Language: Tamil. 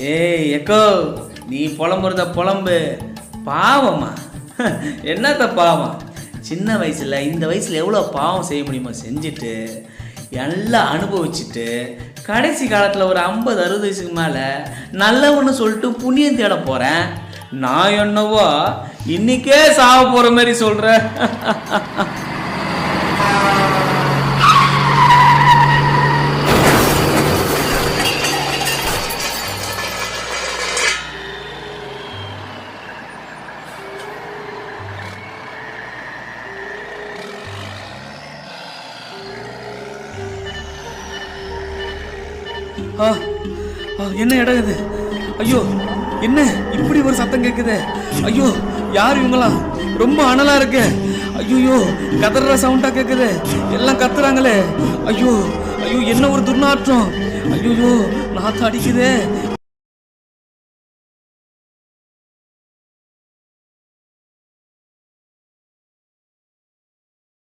ஏய் எக்கோ நீ புலம்புறத புலம்பு. பாவமா என்னத்த பாவம்? சின்ன வயசில் இந்த வயசில் எவ்வளோ பாவம் செய்ய முடியுமோ செஞ்சுட்டு எல்லாம் அனுபவிச்சுட்டு கடைசி காலத்தில் ஒரு ஐம்பது அறுபது வயசுக்கு மேலே நல்லவன்னு சொல்லிட்டு புண்ணியம் தேட போகிறேன் நான் என்னவோ இன்றைக்கே சாவ போகிற மாதிரி சொல்கிறேன் என்ன இடம் இது? ஐயோ என்ன இப்படி ஒரு சத்தம் கேட்குது ஐயோ யார் இவங்களாம்? ரொம்ப அனலா இருக்கு. ஐயோ கதற சவுண்டா கேட்குது எல்லாம் கத்துறாங்களே. ஐயோ ஐயோ என்ன ஒரு துர்நாற்றம்? ஐயோ நாத்தம் அடிக்குதே.